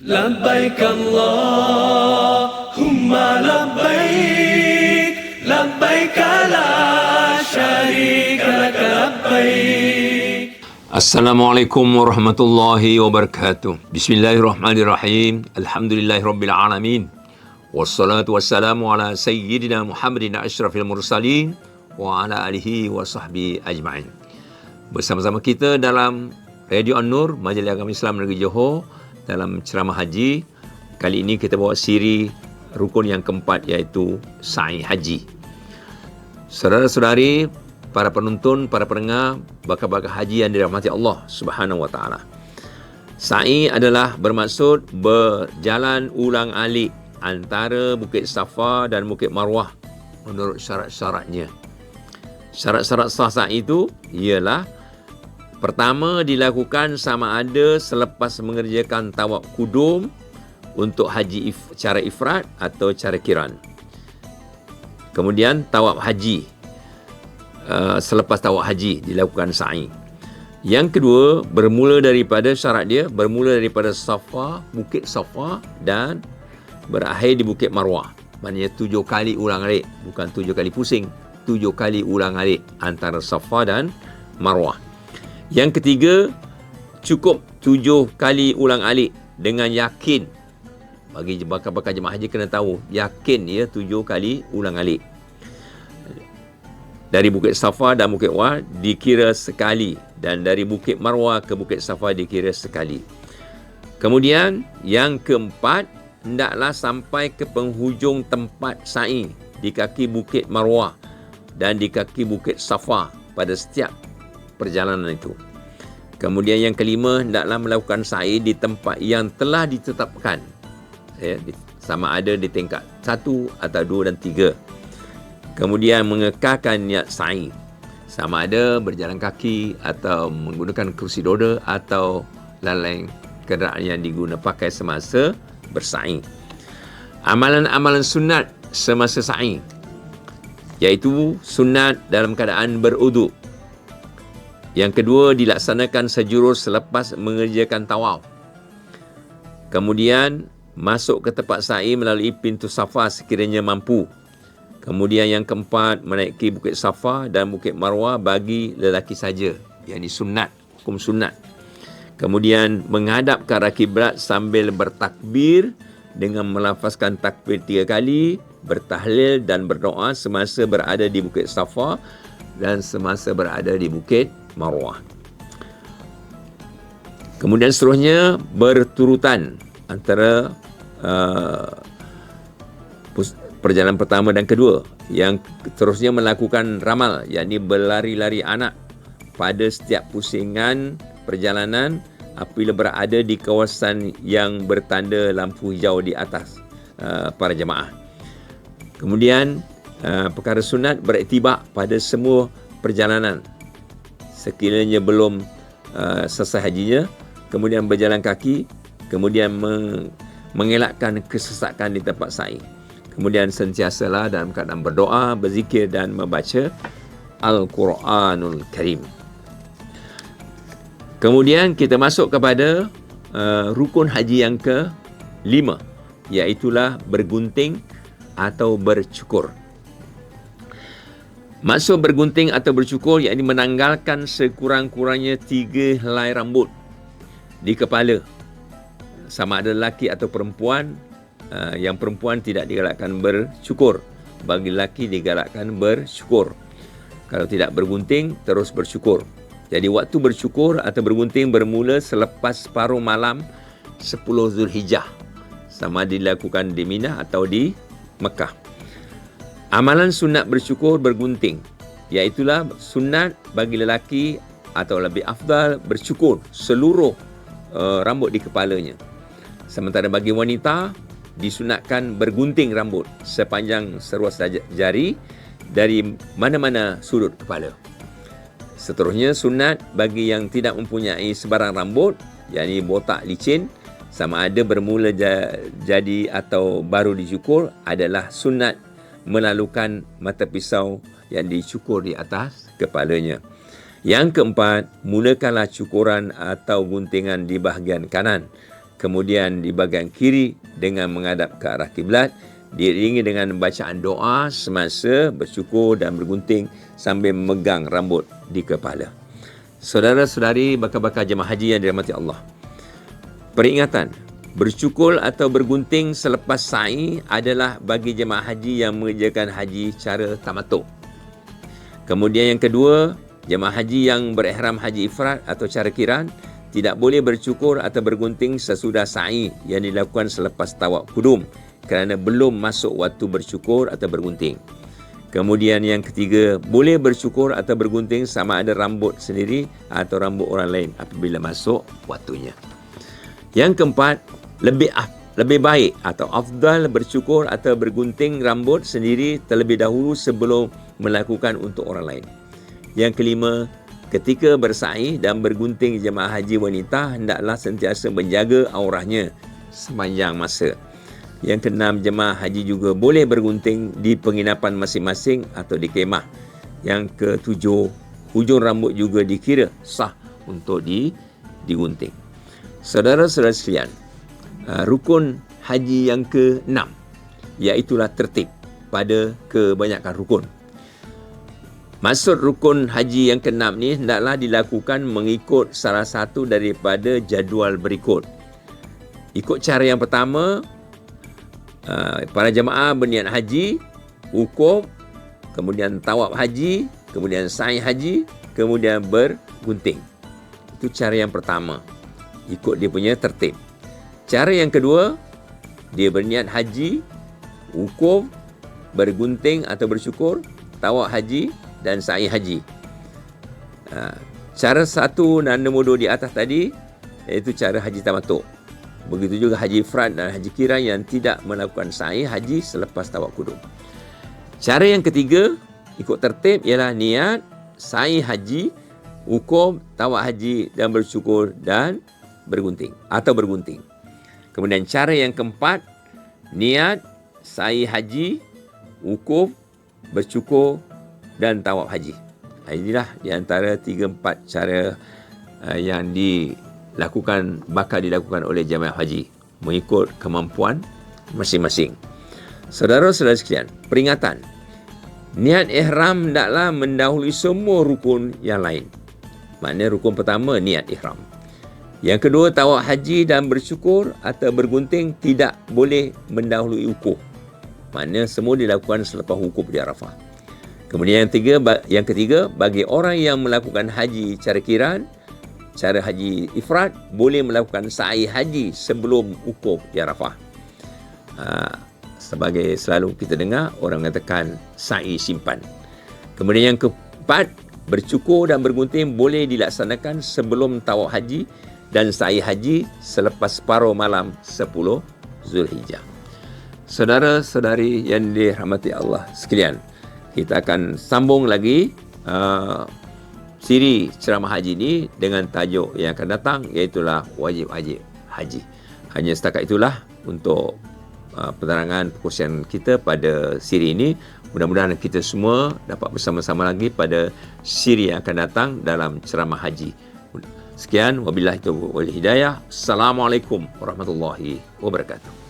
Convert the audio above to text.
لبيك اللهم لبيك لبيك لا شريك لك لبيك Assalamualaikum warahmatullahi wabarakatuh. Bismillahirrahmanirrahim. Alhamdulillahirabbil Wassalatu wassalamu ala sayyidina Muhammadin asyrafil mursalin wa ala alihi wa sahbihi ajma'in. Bersama-sama kita dalam Radio An-Nur, Majlis Agama Islam Negeri Johor dalam ceramah haji. Kali ini kita bawa siri rukun yang keempat iaitu sa'i haji. Saudara-saudari, para penonton, para pendengar, bakal-bakal haji yang dirahmati Allah Subhanahu wa taala. Sa'i adalah bermaksud berjalan ulang alik antara Bukit Safa dan Bukit Marwah menurut syarat-syaratnya. Syarat-syarat sah sa'i itu ialah pertama dilakukan sama ada selepas mengerjakan tawaf kudum untuk haji if, cara ifrat atau cara kiran. Kemudian tawaf haji uh, selepas tawaf haji dilakukan sa'i. Yang kedua bermula daripada syarat dia bermula daripada Safa, Bukit Safa dan berakhir di Bukit Marwah. Maknanya tujuh kali ulang alik. Bukan tujuh kali pusing. Tujuh kali ulang alik antara Safa dan Marwah. Yang ketiga, cukup tujuh kali ulang alik dengan yakin. Bagi bakal-bakal jemaah haji kena tahu. Yakin ya tujuh kali ulang alik. Dari Bukit Safa dan Bukit Wah dikira sekali. Dan dari Bukit Marwah ke Bukit Safa dikira sekali. Kemudian yang keempat, hendaklah sampai ke penghujung tempat sa'i di kaki Bukit Marwah dan di kaki Bukit Safa pada setiap perjalanan itu. Kemudian yang kelima, hendaklah melakukan sa'i di tempat yang telah ditetapkan. Ya, sama ada di tingkat satu atau dua dan tiga. Kemudian mengekalkan niat sa'i. Sama ada berjalan kaki atau menggunakan kursi roda atau lain-lain kenderaan yang digunakan pakai semasa bersa'i. Amalan-amalan sunat semasa sa'i iaitu sunat dalam keadaan beruduk. Yang kedua dilaksanakan sejurus selepas mengerjakan tawaf. Kemudian masuk ke tempat sa'i melalui pintu Safa sekiranya mampu. Kemudian yang keempat menaiki Bukit Safa dan Bukit Marwah bagi lelaki saja. Yang ini sunat, hukum sunat. Kemudian menghadap ke arah kiblat sambil bertakbir dengan melafazkan takbir tiga kali, bertahlil dan berdoa semasa berada di Bukit Safa dan semasa berada di Bukit Marwah. Kemudian seterusnya berturutan antara uh, perjalanan pertama dan kedua yang terusnya melakukan ramal yakni berlari-lari anak pada setiap pusingan perjalanan apabila berada di kawasan yang bertanda lampu hijau di atas uh, para jemaah. Kemudian uh, perkara sunat berektibak pada semua perjalanan sekiranya belum uh, selesai hajinya kemudian berjalan kaki kemudian meng- mengelakkan kesesakan di tempat sa'i kemudian sentiasalah dalam keadaan berdoa berzikir dan membaca Al-Quranul Karim. Kemudian kita masuk kepada uh, rukun haji yang ke lima, iaitulah bergunting atau bercukur. Maksud bergunting atau bercukur yakni menanggalkan sekurang-kurangnya tiga helai rambut di kepala. Sama ada lelaki atau perempuan, uh, yang perempuan tidak digalakkan bercukur. Bagi lelaki digalakkan bercukur. Kalau tidak bergunting, terus bercukur. Jadi waktu bercukur atau bergunting bermula selepas separuh malam 10 Zulhijjah. Sama dilakukan di Mina atau di Mekah. Amalan sunat bercukur bergunting. Iaitulah sunat bagi lelaki atau lebih afdal bercukur seluruh uh, rambut di kepalanya. Sementara bagi wanita disunatkan bergunting rambut sepanjang seruas jari dari mana-mana sudut kepala. Seterusnya sunat bagi yang tidak mempunyai sebarang rambut yakni botak licin sama ada bermula jadi atau baru dicukur adalah sunat melalukan mata pisau yang dicukur di atas kepalanya. Yang keempat, mulakanlah cukuran atau guntingan di bahagian kanan kemudian di bahagian kiri dengan menghadap ke arah kiblat diiringi dengan bacaan doa semasa bersyukur dan bergunting sambil memegang rambut di kepala. Saudara-saudari bakal-bakal jemaah haji yang dirahmati Allah. Peringatan, bersyukur atau bergunting selepas sa'i adalah bagi jemaah haji yang mengerjakan haji cara tamatuk. Kemudian yang kedua, jemaah haji yang berihram haji ifrat atau cara kiran tidak boleh bercukur atau bergunting sesudah sa'i yang dilakukan selepas tawaf kudum kerana belum masuk waktu bercukur atau bergunting. Kemudian yang ketiga, boleh bercukur atau bergunting sama ada rambut sendiri atau rambut orang lain apabila masuk waktunya. Yang keempat, lebih lebih baik atau afdal bercukur atau bergunting rambut sendiri terlebih dahulu sebelum melakukan untuk orang lain. Yang kelima, ketika bersa'i dan bergunting jemaah haji wanita hendaklah sentiasa menjaga aurahnya sepanjang masa. Yang keenam, jemaah haji juga boleh bergunting di penginapan masing-masing atau di kemah. Yang ketujuh, hujung rambut juga dikira sah untuk di digunting. Saudara-saudara sekalian, rukun haji yang keenam iaitulah tertib pada kebanyakan rukun. Maksud rukun haji yang keenam ni hendaklah dilakukan mengikut salah satu daripada jadual berikut. Ikut cara yang pertama, Ah, para jemaah berniat haji, wukuf, kemudian tawaf haji, kemudian sa'i haji, kemudian bergunting. Itu cara yang pertama. Ikut dia punya tertib. Cara yang kedua, dia berniat haji, wukuf, bergunting atau bersyukur, tawaf haji dan sa'i haji. Ah, cara satu dan nombor dua di atas tadi, iaitu cara haji tamatuk. Begitu juga haji ifrad dan haji kiran yang tidak melakukan sa'i haji selepas tawaf kudum. Cara yang ketiga, ikut tertib ialah niat, sa'i haji, hukum, tawaf haji dan bersyukur dan bergunting atau bergunting. Kemudian cara yang keempat, niat, sa'i haji, hukum, bersyukur dan tawaf haji. Inilah di antara tiga empat cara uh, yang di lakukan bakal dilakukan oleh jemaah haji mengikut kemampuan masing-masing. Saudara-saudara sekalian, peringatan. Niat ihram hendaklah mendahului semua rukun yang lain. Maknanya rukun pertama niat ihram. Yang kedua tawaf haji dan bersyukur atau bergunting tidak boleh mendahului wukuf. Maknanya semua dilakukan selepas wukuf di Arafah. Kemudian yang ketiga, yang ketiga bagi orang yang melakukan haji cara kiran cara haji ifrat boleh melakukan sa'i haji sebelum ukuf di Arafah. Ha, sebagai selalu kita dengar orang mengatakan sa'i simpan. Kemudian yang keempat bercukur dan bergunting boleh dilaksanakan sebelum tawaf haji dan sa'i haji selepas separuh malam 10 Zulhijjah. Saudara-saudari yang dirahmati Allah sekalian, kita akan sambung lagi uh, siri ceramah haji ini dengan tajuk yang akan datang iaitulah wajib-wajib haji. Hanya setakat itulah untuk uh, penerangan perkongsian kita pada siri ini. Mudah-mudahan kita semua dapat bersama-sama lagi pada siri yang akan datang dalam ceramah haji. Sekian wabillahi taufiq wal hidayah. Assalamualaikum warahmatullahi wabarakatuh.